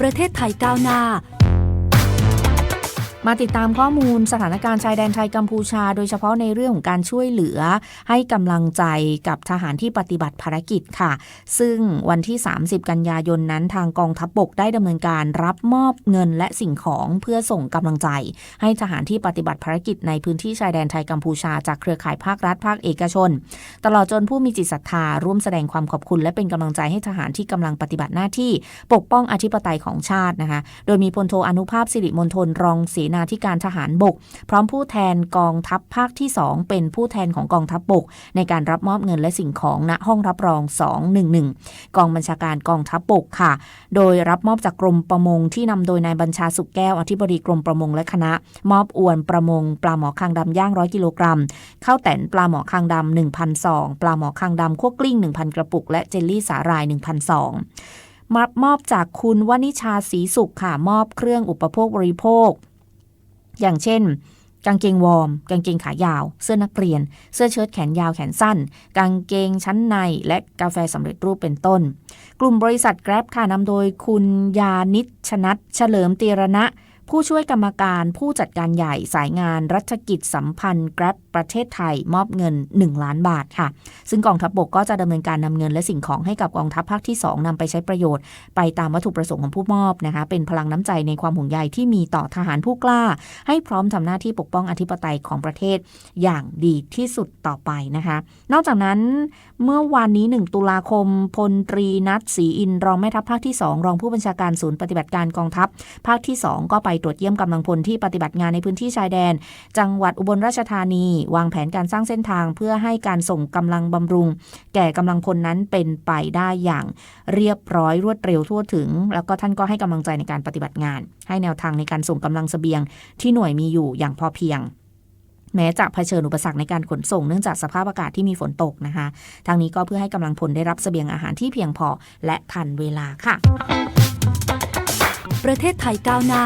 ประเทศไทยก้าวหน้า มาติดตามข้อมูลสถานการณ์ชายแดนไทยกัมพูชา โดยเฉพาะในเรื่องของการช่วยเหลือ ให้กำลังใจกับทหารที่ปฏิบัติภารกิจค่ะ ซึ่งวันที่ 30 กันยายนนั้นทางกองทัพบกได้ดำเนินการรับมอบเงินและสิ่งของเพื่อส่งกำลังใจ ให้ทหารที่ปฏิบัติภารกิจในพื้นที่ชายแดนไทยกัมพูชาจากเครือข่ายภาครัฐภาคเอกชน ตลอดจนผู้มีจิตศรัทธาร่วมแสดงความขอบคุณ และเป็นกำลังใจให้ทหารที่กำลังปฏิบัติหน้าที่ ปกป้องอธิปไตยของชาตินะคะ โดยมีพลโทอนุภาพสิริมณฑลรองเสนาธิการทหารบก พร้อมผู้แทนกองทัพภาคที่ 2 เป็นผู้แทนของกองทัพบก ในการรับมอบเงินและสิ่งของณห้องรับรอง 211 กองบัญชาการกองทัพบกค่ะ โดยรับมอบจากกรมประมงที่นำโดยนายบัญชาสุกแก้วอธิบดีกรมประมงและคณะ มอบอวนประมง ปลาหมอคางดำย่างร้อยกิโลกรัมข้าวแตนปลาหมอคางดำ1,000ซองปลาหมอคางดำคั่วกลิ้ง 1,000 กระปุก และเจลลี่สาหร่าย1,000ซองมอบมอบจากคุณวนิชาศรีสุขค่ะ มอบเครื่องอุปโภคบริโภค อย่างเช่น กางเกงวอร์ม กางเกงขายาว เสื้อนักเรียน เสื้อเชิ้ตแขนยาวแขนสั้น กางเกงชั้นใน และกาแฟสำเร็จรูปเป็นต้น กลุ่มบริษัท Grab ค่ะนำโดยคุณยานิชชนัทเฉลิมตีรณะ ผู้ช่วยกรรมการผู้จัดการใหญ่สายงานรัชกิจสัมพันธ์ Grab ประเทศไทยมอบเงิน 1 ล้านบาทค่ะ ซึ่งกองทัพบบกก็จะดำเนินการนำเงินและสิ่งของให้กับกองทัพภาคที่ 2นำไปใช้ประโยชน์ ไปตามวัตถุประสงค์ของผู้มอบนะคะ เป็นพลังน้ำใจในความห่วงใยที่มีต่อทหารผู้กล้า ให้พร้อมทำหน้าที่ปกป้องอธิปไตยของประเทศอย่างดีที่สุดต่อไปนะคะ นอกจากนั้นเมื่อวานนี้ 1 ตุลาคมพลตรีนัทศรีอินทร์รองแม่ทัพภาคที่ 2 รองผู้บัญชาการศูนย์ปฏิบัติการกองทัพภาคที่ 2 ก็ไปตรวจเยี่ยมกำลังพลที่ปฏิบัติงานในพื้นที่ชายแดน จังหวัดอุบลราชธานี วางแผนการสร้างเส้นทางเพื่อให้การส่งกำลังบำรุง แก่กำลังพลนั้นเป็นไปได้อย่างเรียบร้อยรวดเร็วทั่วถึง แล้วก็ท่านก็ให้กำลังใจในการปฏิบัติงาน ให้แนวทางในการส่งกำลังเสบียง ที่หน่วยมีอยู่อย่างพอเพียงแม้จะเผชิญอุปสรรคในการขนส่งเนื่องจากสภาพอากาศที่มีฝนตกนะคะ ทางนี้ก็เพื่อให้กำลังพลได้รับเสบียงอาหารที่เพียงพอและทันเวลาค่ะ ประเทศไทยก้าวหน้า